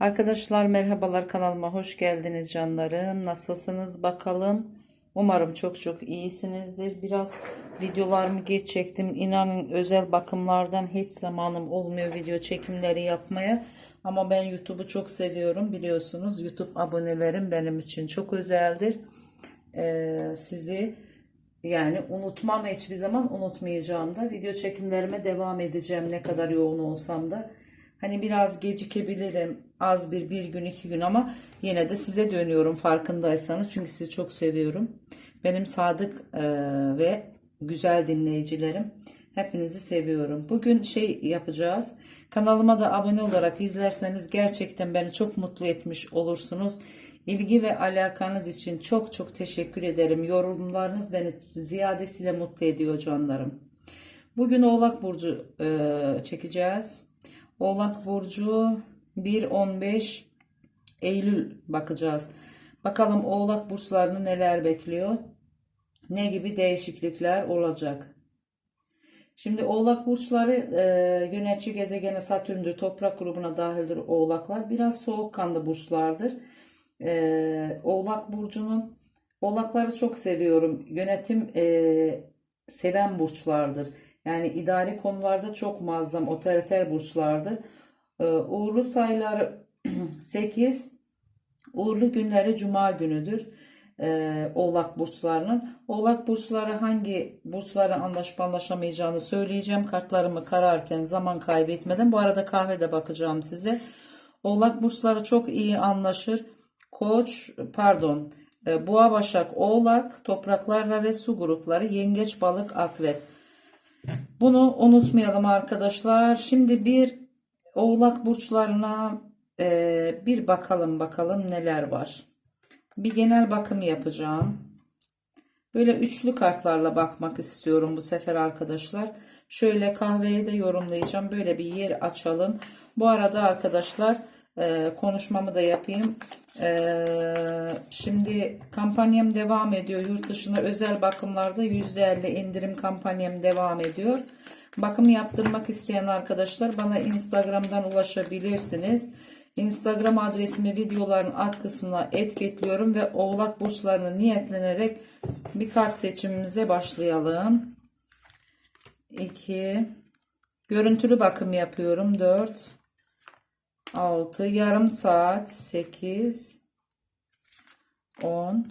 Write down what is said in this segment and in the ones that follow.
Arkadaşlar merhabalar kanalıma hoş geldiniz canlarım. Nasılsınız bakalım? Umarım çok çok iyisinizdir. Biraz videolarımı geç çektim. İnanın özel bakımlardan hiç zamanım olmuyor video çekimleri yapmaya. Ama ben YouTube'u çok seviyorum biliyorsunuz. YouTube abonelerim benim için çok özeldir. Ee, sizi yani unutmam hiçbir zaman unutmayacağım da video çekimlerime devam edeceğim ne kadar yoğun olsam da. Hani biraz gecikebilirim az bir bir gün iki gün ama yine de size dönüyorum farkındaysanız çünkü sizi çok seviyorum. Benim sadık e, ve güzel dinleyicilerim. Hepinizi seviyorum. Bugün şey yapacağız. Kanalıma da abone olarak izlerseniz gerçekten beni çok mutlu etmiş olursunuz. İlgi ve alakanız için çok çok teşekkür ederim. Yorumlarınız beni ziyadesiyle mutlu ediyor canlarım. Bugün Oğlak Burcu e, çekeceğiz. Oğlak Burcu 1-15 Eylül bakacağız. Bakalım Oğlak Burçlarını neler bekliyor? Ne gibi değişiklikler olacak? Şimdi Oğlak Burçları e, yönetici gezegeni Satürn'dür. Toprak grubuna dahildir Oğlaklar. Biraz soğukkanlı burçlardır. E, Oğlak Burcu'nun Oğlakları çok seviyorum. Yönetim e, seven burçlardır. Yani idari konularda çok muazzam otoriter burçlardır. Ee, uğurlu sayılar 8. Uğurlu günleri cuma günüdür. Ee, Oğlak burçlarının. Oğlak burçları hangi burçlara anlaşıp anlaşamayacağını söyleyeceğim. Kartlarımı kararken zaman kaybetmeden. Bu arada kahvede bakacağım size. Oğlak burçları çok iyi anlaşır. Koç pardon e, Boğa Başak Oğlak topraklarla ve su grupları Yengeç Balık Akrep. Bunu unutmayalım arkadaşlar. Şimdi bir oğlak burçlarına e, bir bakalım bakalım neler var. Bir genel bakım yapacağım. Böyle üçlü kartlarla bakmak istiyorum bu sefer arkadaşlar. Şöyle kahveyi de yorumlayacağım. Böyle bir yer açalım. Bu arada arkadaşlar e, konuşmamı da yapayım. E, şimdi kampanyam devam ediyor. Yurt dışına özel bakımlarda %50 indirim kampanyam devam ediyor. Bakım yaptırmak isteyen arkadaşlar bana Instagram'dan ulaşabilirsiniz. Instagram adresimi videoların alt kısmına etiketliyorum ve oğlak burçlarını niyetlenerek bir kart seçimimize başlayalım. 2 Görüntülü bakım yapıyorum. 4 6 yarım saat 8 10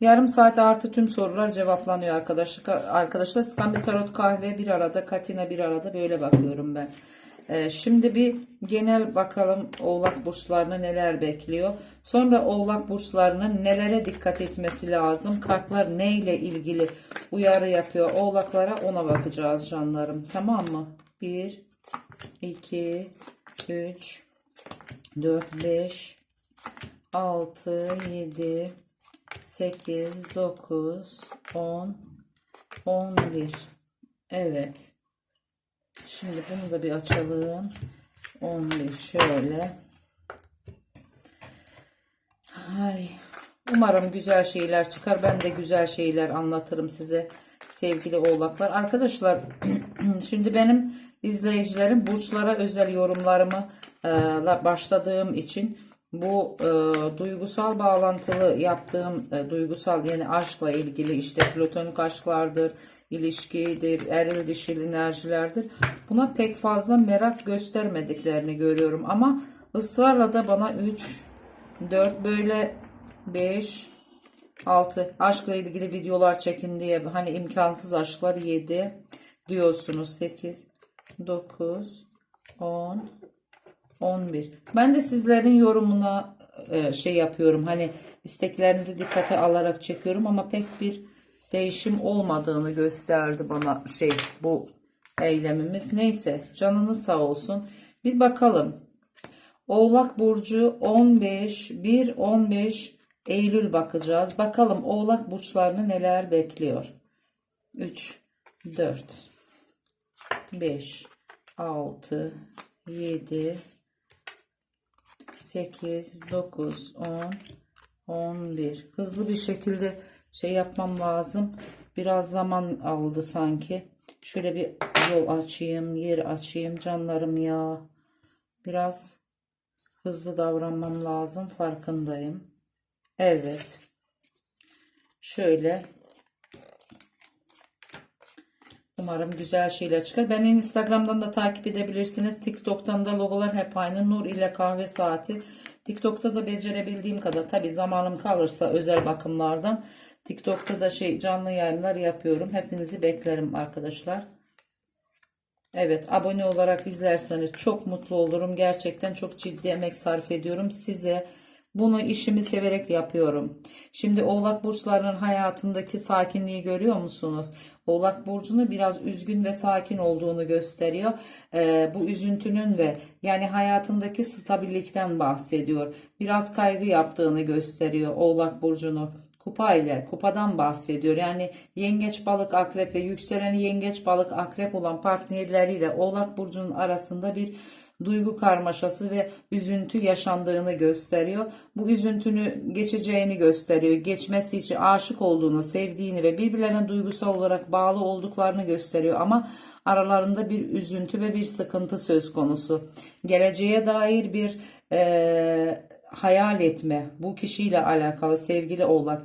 yarım saat artı tüm sorular cevaplanıyor arkadaşlar. Arkadaşlar İskambil Tarot kahve bir arada Katina bir arada böyle bakıyorum ben. Ee, şimdi bir genel bakalım oğlak burçlarına neler bekliyor. Sonra oğlak burçlarının nelere dikkat etmesi lazım. Kartlar neyle ilgili uyarı yapıyor oğlaklara ona bakacağız canlarım. Tamam mı? 1 2 3 4 5 6 7 8 9 10 11 Evet. Şimdi bunu da bir açalım. 11 şöyle. Ay. Umarım güzel şeyler çıkar. Ben de güzel şeyler anlatırım size sevgili oğlaklar. Arkadaşlar şimdi benim izleyicilerim burçlara özel yorumlarımı e, başladığım için bu e, duygusal bağlantılı yaptığım e, duygusal yani aşkla ilgili işte platonik aşklardır, ilişkidir, eril dişil enerjilerdir. Buna pek fazla merak göstermediklerini görüyorum ama ısrarla da bana 3, 4 böyle 5, 6 aşkla ilgili videolar çekin diye hani imkansız aşklar 7 diyorsunuz 8, 9, 10, 11. Ben de sizlerin yorumuna e, şey yapıyorum. Hani isteklerinizi dikkate alarak çekiyorum ama pek bir değişim olmadığını gösterdi bana şey bu eylemimiz. Neyse canınız sağ olsun. Bir bakalım. Oğlak burcu 15 1 15 Eylül bakacağız. Bakalım Oğlak burçlarını neler bekliyor. 3 4 5 6 7 8, 9, 10, 11. Hızlı bir şekilde şey yapmam lazım. Biraz zaman aldı sanki. Şöyle bir yol açayım, yer açayım canlarım ya. Biraz Hızlı davranmam lazım. Farkındayım. Evet. Şöyle. Umarım güzel şeyler çıkar. Beni Instagram'dan da takip edebilirsiniz. TikTok'tan da logolar hep aynı. Nur ile kahve saati. TikTok'ta da becerebildiğim kadar. Tabi zamanım kalırsa özel bakımlardan. TikTok'ta da şey canlı yayınlar yapıyorum. Hepinizi beklerim arkadaşlar. Evet abone olarak izlerseniz çok mutlu olurum. Gerçekten çok ciddi emek sarf ediyorum. Size bunu işimi severek yapıyorum. Şimdi Oğlak burçlarının hayatındaki sakinliği görüyor musunuz? Oğlak burcunu biraz üzgün ve sakin olduğunu gösteriyor. Ee, bu üzüntünün ve yani hayatındaki stabillikten bahsediyor. Biraz kaygı yaptığını gösteriyor Oğlak burcunu. Kupa ile kupadan bahsediyor. Yani yengeç balık akrep ve yükseleni yengeç balık akrep olan partnerleriyle Oğlak burcunun arasında bir duygu karmaşası ve üzüntü yaşandığını gösteriyor. Bu üzüntünü geçeceğini gösteriyor. Geçmesi için aşık olduğunu, sevdiğini ve birbirlerine duygusal olarak bağlı olduklarını gösteriyor ama aralarında bir üzüntü ve bir sıkıntı söz konusu. Geleceğe dair bir eee, hayal etme bu kişiyle alakalı sevgili oğlak.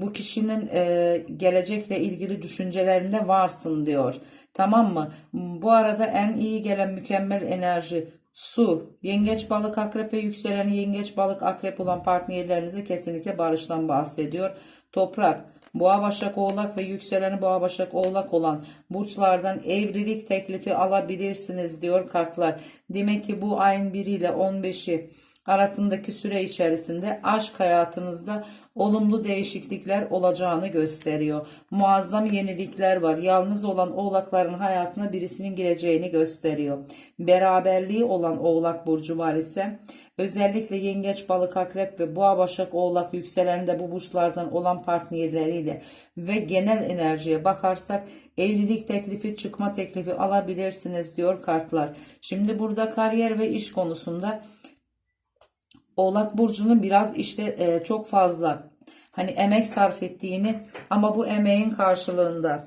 Bu kişinin e, gelecekle ilgili düşüncelerinde varsın diyor. Tamam mı? Bu arada en iyi gelen mükemmel enerji su. Yengeç balık akrep yükselen yengeç balık akrep olan partnerlerinize kesinlikle barıştan bahsediyor. Toprak. Boğa Başak Oğlak ve yükseleni Boğa Başak Oğlak olan burçlardan evlilik teklifi alabilirsiniz diyor kartlar. Demek ki bu ayın 1 ile 15'i arasındaki süre içerisinde aşk hayatınızda olumlu değişiklikler olacağını gösteriyor. Muazzam yenilikler var. Yalnız olan oğlakların hayatına birisinin gireceğini gösteriyor. Beraberliği olan oğlak burcu var ise özellikle yengeç, balık, akrep ve boğa, başak, oğlak yükselen de bu burçlardan olan partnerleriyle ve genel enerjiye bakarsak evlilik teklifi, çıkma teklifi alabilirsiniz diyor kartlar. Şimdi burada kariyer ve iş konusunda Oğlak burcunun biraz işte e, çok fazla hani emek sarf ettiğini ama bu emeğin karşılığında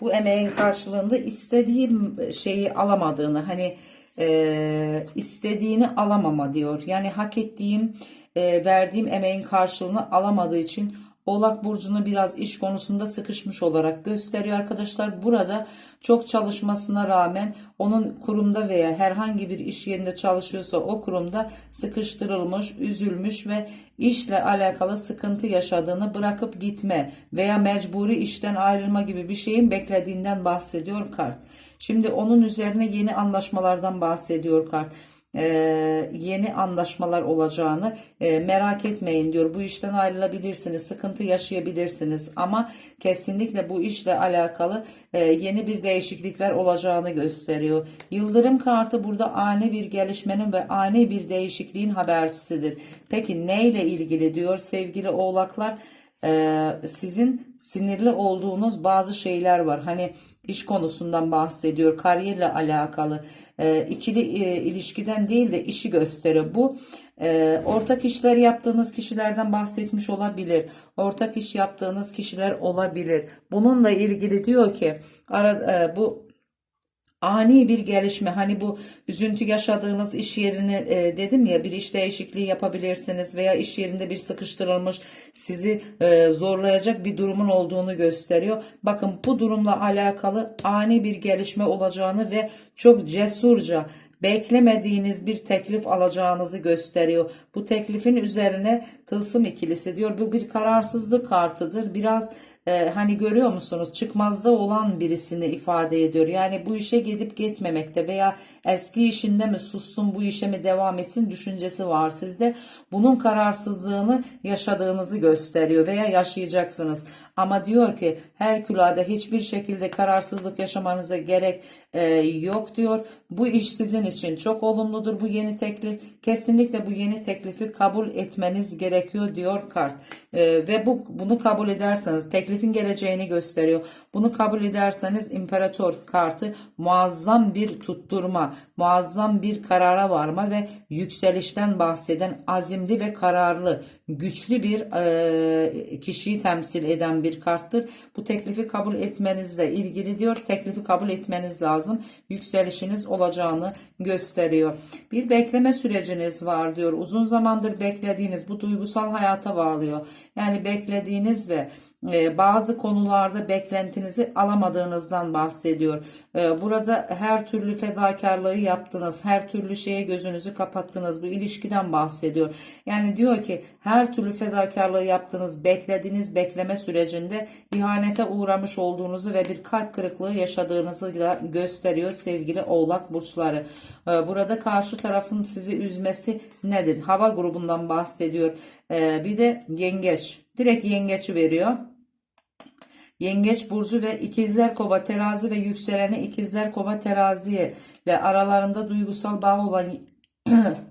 bu emeğin karşılığında istediğim şeyi alamadığını hani e, istediğini alamama diyor. Yani hak ettiğim e, verdiğim emeğin karşılığını alamadığı için Oğlak burcunu biraz iş konusunda sıkışmış olarak gösteriyor arkadaşlar. Burada çok çalışmasına rağmen onun kurumda veya herhangi bir iş yerinde çalışıyorsa o kurumda sıkıştırılmış, üzülmüş ve işle alakalı sıkıntı yaşadığını bırakıp gitme veya mecburi işten ayrılma gibi bir şeyin beklediğinden bahsediyor kart. Şimdi onun üzerine yeni anlaşmalardan bahsediyor kart e, yeni anlaşmalar olacağını e, merak etmeyin diyor. Bu işten ayrılabilirsiniz, sıkıntı yaşayabilirsiniz ama kesinlikle bu işle alakalı e, yeni bir değişiklikler olacağını gösteriyor. Yıldırım kartı burada ani bir gelişmenin ve ani bir değişikliğin habercisidir. Peki neyle ilgili diyor sevgili oğlaklar? Sizin sinirli olduğunuz bazı şeyler var. Hani iş konusundan bahsediyor, kariyerle alakalı. Ee, ikili e, ilişkiden değil de işi gösteriyor. Bu e, ortak işler yaptığınız kişilerden bahsetmiş olabilir. Ortak iş yaptığınız kişiler olabilir. Bununla ilgili diyor ki ara, e, bu ani bir gelişme hani bu üzüntü yaşadığınız iş yerine e, dedim ya bir iş değişikliği yapabilirsiniz veya iş yerinde bir sıkıştırılmış sizi e, zorlayacak bir durumun olduğunu gösteriyor. Bakın bu durumla alakalı ani bir gelişme olacağını ve çok cesurca beklemediğiniz bir teklif alacağınızı gösteriyor. Bu teklifin üzerine tılsım ikilisi diyor. Bu bir kararsızlık kartıdır. Biraz e, hani görüyor musunuz çıkmazda olan birisini ifade ediyor. Yani bu işe gidip gitmemekte veya eski işinde mi sussun bu işe mi devam etsin düşüncesi var sizde. Bunun kararsızlığını yaşadığınızı gösteriyor veya yaşayacaksınız. Ama diyor ki her külada hiçbir şekilde kararsızlık yaşamanıza gerek e, yok diyor. Bu iş sizin için çok olumludur bu yeni teklif. Kesinlikle bu yeni teklifi kabul etmeniz gerekiyor diyor kart. E, ve bu bunu kabul ederseniz teklif teklifin geleceğini gösteriyor. Bunu kabul ederseniz imparator kartı muazzam bir tutturma, muazzam bir karara varma ve yükselişten bahseden azimli ve kararlı, güçlü bir e, kişiyi temsil eden bir karttır. Bu teklifi kabul etmenizle ilgili diyor. Teklifi kabul etmeniz lazım. Yükselişiniz olacağını gösteriyor. Bir bekleme süreciniz var diyor. Uzun zamandır beklediğiniz bu duygusal hayata bağlıyor. Yani beklediğiniz ve e, bazı konularda beklentinizi alamadığınızdan bahsediyor. E, Burada her türlü fedakarlığı yaptınız, her türlü şeye gözünüzü kapattınız. Bu ilişkiden bahsediyor. Yani diyor ki her türlü fedakarlığı yaptınız, beklediğiniz bekleme sürecinde ihanete uğramış olduğunuzu ve bir kalp kırıklığı yaşadığınızı da gösteriyor sevgili oğlak burçları. E, Burada karşı tarafın sizi üzmesi nedir? Hava grubundan bahsediyor. Bir de yengeç. Direkt yengeçi veriyor. Yengeç burcu ve ikizler kova terazi ve yükseleni ikizler kova terazi ile aralarında duygusal bağ olan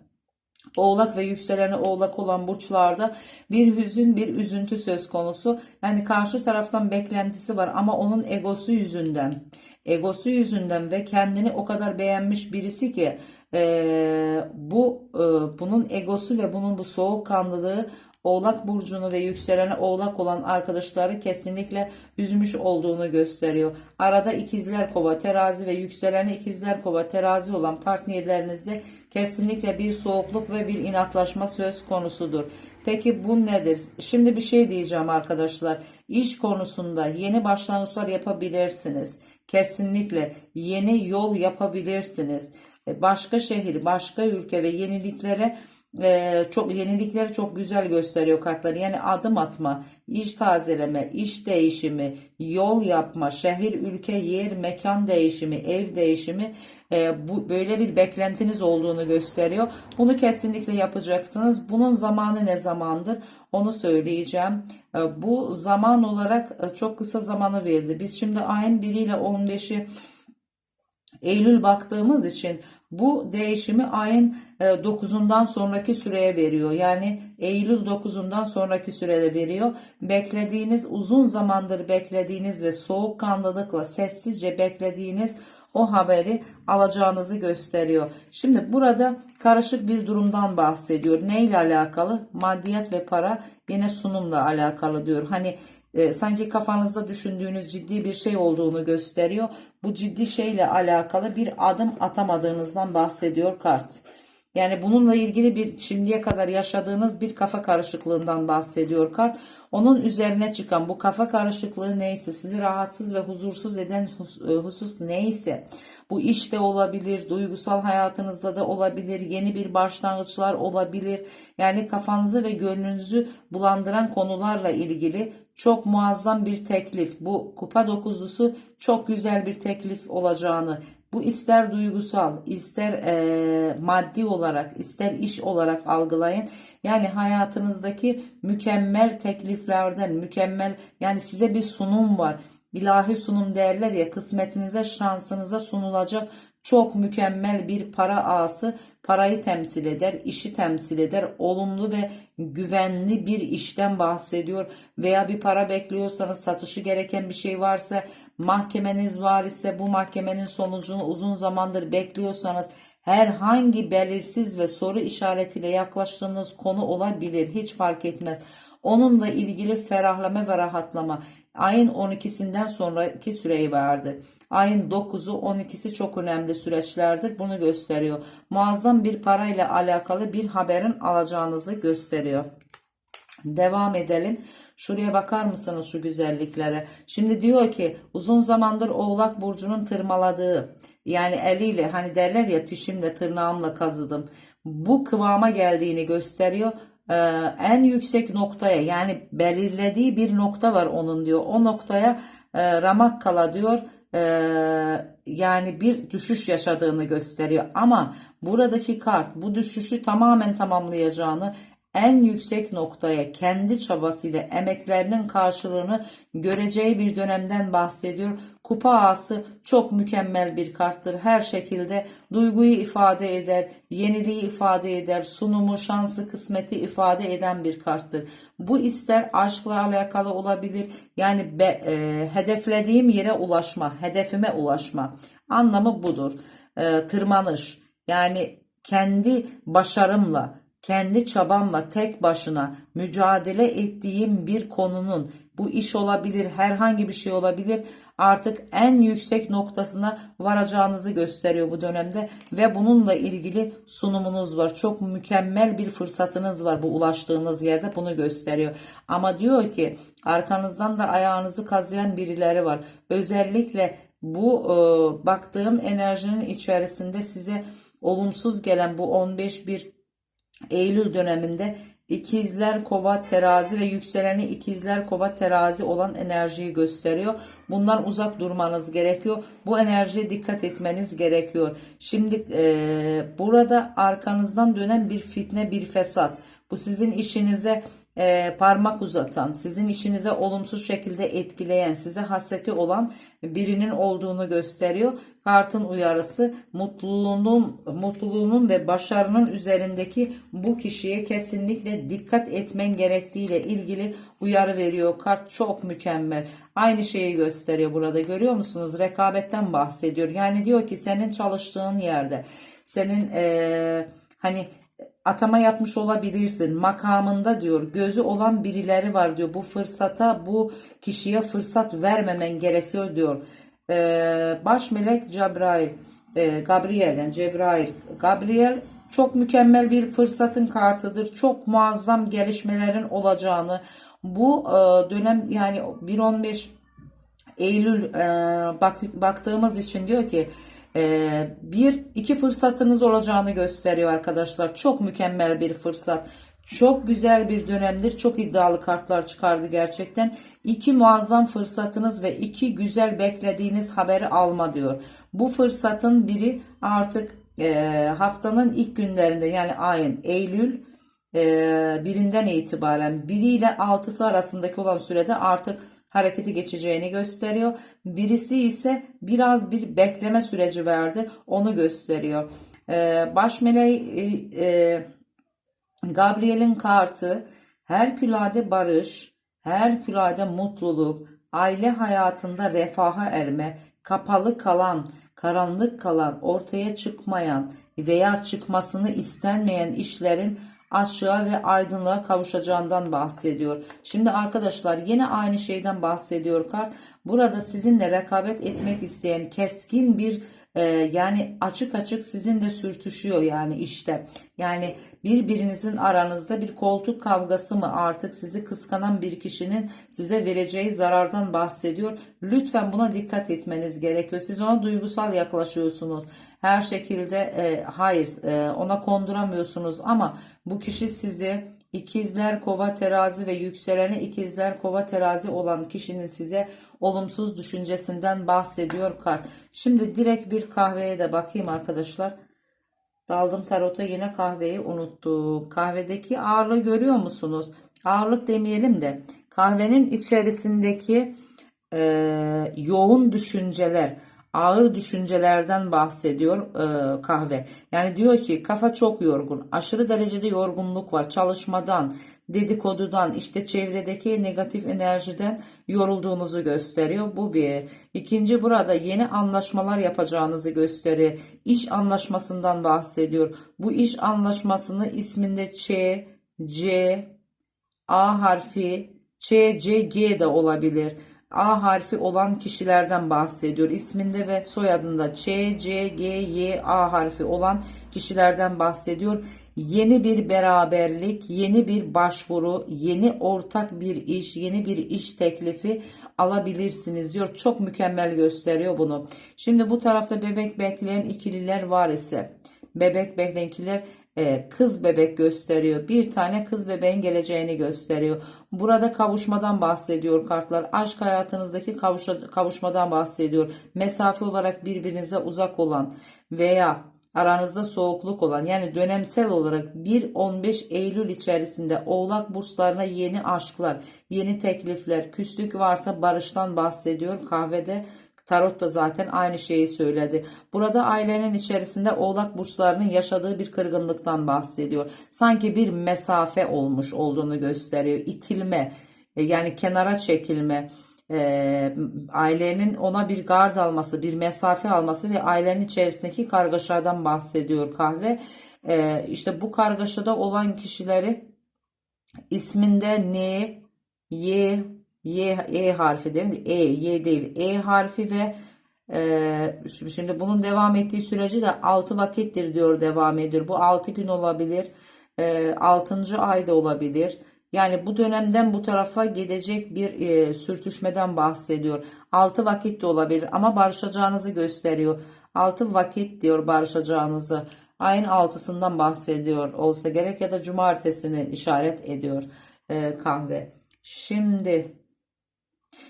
Oğlak ve yükseleni oğlak olan burçlarda bir hüzün bir üzüntü söz konusu. Yani karşı taraftan beklentisi var ama onun egosu yüzünden. Egosu yüzünden ve kendini o kadar beğenmiş birisi ki eee, bu eee, bunun egosu ve bunun bu soğukkanlılığı Oğlak burcunu ve yükseleni oğlak olan arkadaşları kesinlikle üzmüş olduğunu gösteriyor. Arada ikizler kova terazi ve yükseleni ikizler kova terazi olan partnerlerinizde kesinlikle bir soğukluk ve bir inatlaşma söz konusudur. Peki bu nedir? Şimdi bir şey diyeceğim arkadaşlar. İş konusunda yeni başlangıçlar yapabilirsiniz. Kesinlikle yeni yol yapabilirsiniz. Başka şehir, başka ülke ve yeniliklere ee, çok yenilikleri çok güzel gösteriyor kartlar. Yani adım atma, iş tazeleme, iş değişimi, yol yapma, şehir, ülke, yer, mekan değişimi, ev değişimi e, bu böyle bir beklentiniz olduğunu gösteriyor. Bunu kesinlikle yapacaksınız. Bunun zamanı ne zamandır? Onu söyleyeceğim. E, bu zaman olarak e, çok kısa zamanı verdi. Biz şimdi ayın 1 ile 15'i Eylül baktığımız için bu değişimi ayın 9'undan sonraki süreye veriyor. Yani Eylül 9'undan sonraki sürede veriyor. Beklediğiniz uzun zamandır beklediğiniz ve soğukkanlılıkla sessizce beklediğiniz o haberi alacağınızı gösteriyor. Şimdi burada karışık bir durumdan bahsediyor. Ne ile alakalı? Maddiyat ve para yine sunumla alakalı diyor. Hani e, sanki kafanızda düşündüğünüz ciddi bir şey olduğunu gösteriyor. Bu ciddi şeyle alakalı bir adım atamadığınızdan bahsediyor kart. Yani bununla ilgili bir şimdiye kadar yaşadığınız bir kafa karışıklığından bahsediyor kart. Onun üzerine çıkan bu kafa karışıklığı neyse sizi rahatsız ve huzursuz eden e, husus neyse bu işte olabilir, duygusal hayatınızda da olabilir, yeni bir başlangıçlar olabilir. Yani kafanızı ve gönlünüzü bulandıran konularla ilgili çok muazzam bir teklif. Bu kupa dokuzlusu çok güzel bir teklif olacağını bu ister duygusal, ister e, maddi olarak, ister iş olarak algılayın. Yani hayatınızdaki mükemmel tekliflerden, mükemmel yani size bir sunum var. İlahi sunum derler ya kısmetinize, şansınıza sunulacak çok mükemmel bir para ağası parayı temsil eder, işi temsil eder. Olumlu ve güvenli bir işten bahsediyor veya bir para bekliyorsanız satışı gereken bir şey varsa mahkemeniz var ise bu mahkemenin sonucunu uzun zamandır bekliyorsanız herhangi belirsiz ve soru işaretiyle yaklaştığınız konu olabilir. Hiç fark etmez. Onunla ilgili ferahlama ve rahatlama ayın 12'sinden sonraki süreyi verdi. Ayın 9'u 12'si çok önemli süreçlerdir. Bunu gösteriyor. Muazzam bir parayla alakalı bir haberin alacağınızı gösteriyor. Devam edelim. Şuraya bakar mısınız şu güzelliklere? Şimdi diyor ki uzun zamandır Oğlak Burcu'nun tırmaladığı yani eliyle hani derler ya tişimle tırnağımla kazıdım. Bu kıvama geldiğini gösteriyor. Ee, en yüksek noktaya yani belirlediği bir nokta var onun diyor. O noktaya e, ramak kala diyor. Ee, yani bir düşüş yaşadığını gösteriyor. Ama buradaki kart bu düşüşü tamamen tamamlayacağını en yüksek noktaya kendi çabasıyla emeklerinin karşılığını göreceği bir dönemden bahsediyor. Kupa ağası çok mükemmel bir karttır. Her şekilde duyguyu ifade eder, yeniliği ifade eder, sunumu, şansı, kısmeti ifade eden bir karttır. Bu ister aşkla alakalı olabilir. Yani be, e, hedeflediğim yere ulaşma, hedefime ulaşma anlamı budur. E, tırmanış yani kendi başarımla, kendi çabamla tek başına mücadele ettiğim bir konunun bu iş olabilir, herhangi bir şey olabilir. Artık en yüksek noktasına varacağınızı gösteriyor bu dönemde ve bununla ilgili sunumunuz var. Çok mükemmel bir fırsatınız var bu ulaştığınız yerde bunu gösteriyor. Ama diyor ki arkanızdan da ayağınızı kazıyan birileri var. Özellikle bu e, baktığım enerjinin içerisinde size olumsuz gelen bu 15 bir Eylül döneminde ikizler kova terazi ve yükseleni ikizler kova terazi olan enerjiyi gösteriyor. Bundan uzak durmanız gerekiyor. Bu enerjiye dikkat etmeniz gerekiyor. Şimdi e, burada arkanızdan dönen bir fitne bir fesat. Bu sizin işinize e, parmak uzatan, sizin işinize olumsuz şekilde etkileyen, size hasreti olan birinin olduğunu gösteriyor. Kartın uyarısı mutluluğunun, mutluluğunun ve başarının üzerindeki bu kişiye kesinlikle dikkat etmen gerektiğiyle ilgili uyarı veriyor. Kart çok mükemmel. Aynı şeyi gösteriyor burada görüyor musunuz? Rekabetten bahsediyor. Yani diyor ki senin çalıştığın yerde, senin e, hani atama yapmış olabilirsin. Makamında diyor gözü olan birileri var diyor. Bu fırsata bu kişiye fırsat vermemen gerekiyor diyor. Ee, baş melek Cebrail e, Gabriel yani Cebrail. Gabriel çok mükemmel bir fırsatın kartıdır. Çok muazzam gelişmelerin olacağını. Bu e, dönem yani 1-15 Eylül e, bak, baktığımız için diyor ki bir iki fırsatınız olacağını gösteriyor arkadaşlar. Çok mükemmel bir fırsat. Çok güzel bir dönemdir. Çok iddialı kartlar çıkardı gerçekten. İki muazzam fırsatınız ve iki güzel beklediğiniz haberi alma diyor. Bu fırsatın biri artık e, haftanın ilk günlerinde yani ayın Eylül e, birinden itibaren biriyle altısı arasındaki olan sürede artık hareketi geçeceğini gösteriyor. Birisi ise biraz bir bekleme süreci verdi. Onu gösteriyor. Ee, baş meleği e, e, Gabriel'in kartı Herkülade barış, Herkülade mutluluk, aile hayatında refaha erme, kapalı kalan, karanlık kalan, ortaya çıkmayan veya çıkmasını istenmeyen işlerin açığa ve aydınlığa kavuşacağından bahsediyor. Şimdi arkadaşlar yine aynı şeyden bahsediyor kart. Burada sizinle rekabet etmek isteyen keskin bir e, yani açık açık sizin de sürtüşüyor yani işte. Yani birbirinizin aranızda bir koltuk kavgası mı artık sizi kıskanan bir kişinin size vereceği zarardan bahsediyor. Lütfen buna dikkat etmeniz gerekiyor. Siz ona duygusal yaklaşıyorsunuz. Her şekilde e, hayır e, ona konduramıyorsunuz ama bu kişi sizi ikizler kova terazi ve yükseleni ikizler kova terazi olan kişinin size olumsuz düşüncesinden bahsediyor kart. Şimdi direkt bir kahveye de bakayım arkadaşlar. Daldım tarota yine kahveyi unuttum. Kahvedeki ağırlığı görüyor musunuz? Ağırlık demeyelim de kahvenin içerisindeki e, yoğun düşünceler ağır düşüncelerden bahsediyor e, kahve. Yani diyor ki kafa çok yorgun. Aşırı derecede yorgunluk var. Çalışmadan, dedikodudan, işte çevredeki negatif enerjiden yorulduğunuzu gösteriyor. Bu bir. İkinci burada yeni anlaşmalar yapacağınızı gösteriyor. İş anlaşmasından bahsediyor. Bu iş anlaşmasını isminde Ç, C, A harfi, Ç, C, G de olabilir. A harfi olan kişilerden bahsediyor. İsminde ve soyadında Ç, C, G, Y, A harfi olan kişilerden bahsediyor. Yeni bir beraberlik, yeni bir başvuru, yeni ortak bir iş, yeni bir iş teklifi alabilirsiniz diyor. Çok mükemmel gösteriyor bunu. Şimdi bu tarafta bebek bekleyen ikililer var ise bebek bekleyen ikililer e, kız bebek gösteriyor. Bir tane kız bebeğin geleceğini gösteriyor. Burada kavuşmadan bahsediyor kartlar. Aşk hayatınızdaki kavuşa, kavuşmadan bahsediyor. Mesafe olarak birbirinize uzak olan veya aranızda soğukluk olan yani dönemsel olarak 1-15 Eylül içerisinde Oğlak burçlarına yeni aşklar, yeni teklifler, küslük varsa barıştan bahsediyor. Kahvede Tarot da zaten aynı şeyi söyledi. Burada ailenin içerisinde oğlak burçlarının yaşadığı bir kırgınlıktan bahsediyor. Sanki bir mesafe olmuş olduğunu gösteriyor. İtilme e, yani kenara çekilme e, ailenin ona bir gard alması, bir mesafe alması ve ailenin içerisindeki kargaşadan bahsediyor kahve. E, işte bu kargaşada olan kişileri isminde N, Y, Y, E harfi değil? E, Y değil. E harfi ve e, şimdi bunun devam ettiği süreci de 6 vakittir diyor devam ediyor. Bu 6 gün olabilir. E, 6. ayda olabilir. Yani bu dönemden bu tarafa gidecek bir e, sürtüşmeden bahsediyor. 6 vakit de olabilir ama barışacağınızı gösteriyor. 6 vakit diyor barışacağınızı. Ayın 6'sından bahsediyor olsa gerek ya da cumartesini işaret ediyor e, kahve. Şimdi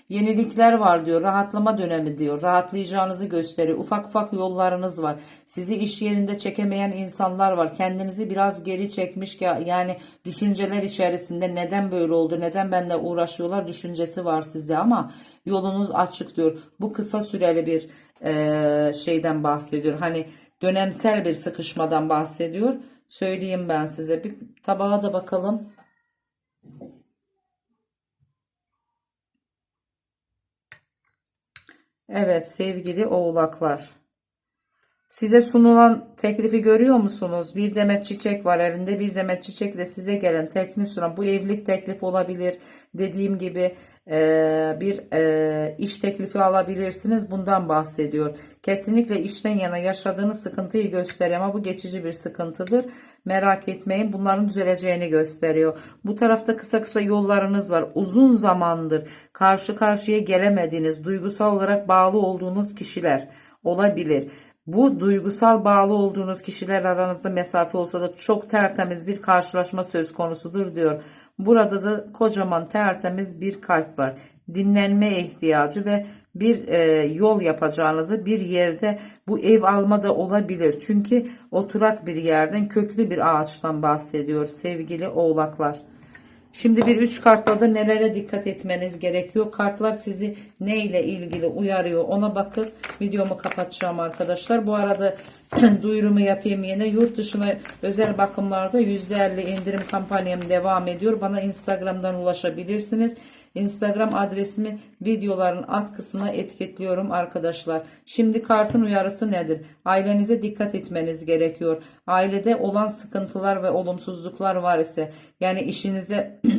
Yenilikler var diyor. Rahatlama dönemi diyor. Rahatlayacağınızı gösteriyor. Ufak ufak yollarınız var. Sizi iş yerinde çekemeyen insanlar var. Kendinizi biraz geri çekmiş yani düşünceler içerisinde neden böyle oldu? Neden benimle uğraşıyorlar? Düşüncesi var sizde ama yolunuz açık diyor. Bu kısa süreli bir e, şeyden bahsediyor. Hani dönemsel bir sıkışmadan bahsediyor. Söyleyeyim ben size. Bir tabağa da bakalım. Evet sevgili oğlaklar. Size sunulan teklifi görüyor musunuz? Bir demet çiçek var elinde bir demet çiçekle size gelen teklif sunan bu evlilik teklifi olabilir. Dediğim gibi e, bir e, iş teklifi alabilirsiniz. Bundan bahsediyor. Kesinlikle işten yana yaşadığınız sıkıntıyı gösteriyor ama bu geçici bir sıkıntıdır. Merak etmeyin bunların düzeleceğini gösteriyor. Bu tarafta kısa kısa yollarınız var. Uzun zamandır karşı karşıya gelemediğiniz, duygusal olarak bağlı olduğunuz kişiler olabilir. Bu duygusal bağlı olduğunuz kişiler aranızda mesafe olsa da çok tertemiz bir karşılaşma söz konusudur diyor. Burada da kocaman tertemiz bir kalp var. Dinlenme ihtiyacı ve bir e, yol yapacağınızı bir yerde bu ev alma da olabilir. Çünkü oturak bir yerden köklü bir ağaçtan bahsediyor sevgili oğlaklar. Şimdi bir üç kartla da nelere dikkat etmeniz gerekiyor. Kartlar sizi ne ile ilgili uyarıyor ona bakıp videomu kapatacağım arkadaşlar. Bu arada duyurumu yapayım yine. Yurt dışına özel bakımlarda %50 indirim kampanyam devam ediyor. Bana Instagram'dan ulaşabilirsiniz. Instagram adresimi videoların alt kısmına etiketliyorum arkadaşlar. Şimdi kartın uyarısı nedir? Ailenize dikkat etmeniz gerekiyor. Ailede olan sıkıntılar ve olumsuzluklar var ise yani işinize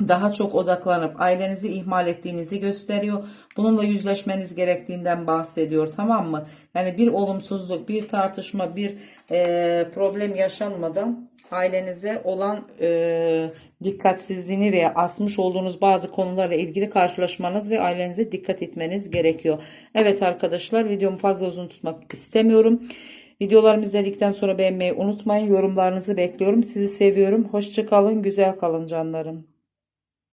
daha çok odaklanıp ailenizi ihmal ettiğinizi gösteriyor. Bununla yüzleşmeniz gerektiğinden bahsediyor tamam mı? Yani bir olumsuzluk, bir tartışma, bir e, problem yaşanmadan ailenize olan e, dikkatsizliğini veya asmış olduğunuz bazı konularla ilgili karşılaşmanız ve ailenize dikkat etmeniz gerekiyor. Evet arkadaşlar videomu fazla uzun tutmak istemiyorum. Videolarımı izledikten sonra beğenmeyi unutmayın. Yorumlarınızı bekliyorum. Sizi seviyorum. Hoşçakalın. Güzel kalın canlarım.